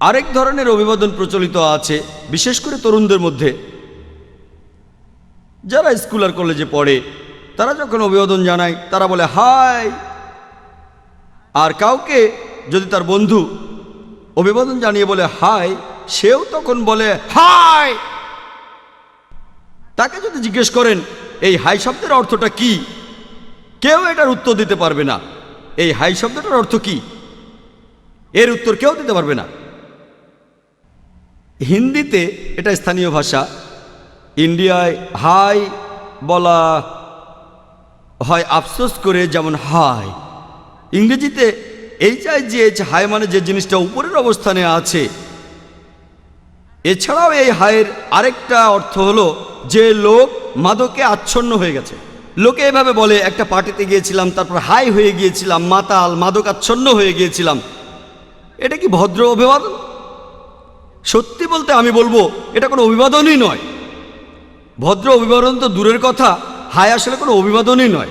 আরেক ধরনের অভিবাদন প্রচলিত আছে, বিশেষ করে তরুণদের মধ্যে। যারা স্কুল আর কলেজে পড়ে, তারা যখন অভিবাদন জানায়, তারা বলে হাই আর কাউকে যদি তার বন্ধু অভিবাদন জানিয়ে বলে হাই সেও তখন বলে হাই তাকে যদি জিজ্ঞেস করেন, এই হাই শব্দের অর্থটা কি? কেউ এটার উত্তর দিতে পারবে না। এই হাই শব্দটার অর্থ কি? এর উত্তর কেউ দিতে পারবে না। হিন্দিতে এটা স্থানীয় ভাষা। ইন্ডিয়ায় হাই বলা হয় আফসোস করে যেমন হাই। ইংরেজিতে H I G H high মানে যে জিনিসটা উপরের অবস্থানে আছে। এছাড়াও এই হায়ের আরেকটা অর্থ হলো যে লোক মাদকে আচ্ছন্ন হয়ে গেছে। লোকে এভাবে বলে, একটা পার্টিতে গিয়েছিলাম, তারপর হাই হয়ে গিয়েছিলাম, মাতাল মাদক আচ্ছন্ন হয়ে গিয়েছিলাম। এটা কি ভদ্র অভিবাদন? সত্যি বলতে আমি বলব, এটা কোনো অভিবাদনই নয়। ভদ্র অভিবাদন তো দূরের কথা, হায় আসলে কোনো অভিবাদনই নয়।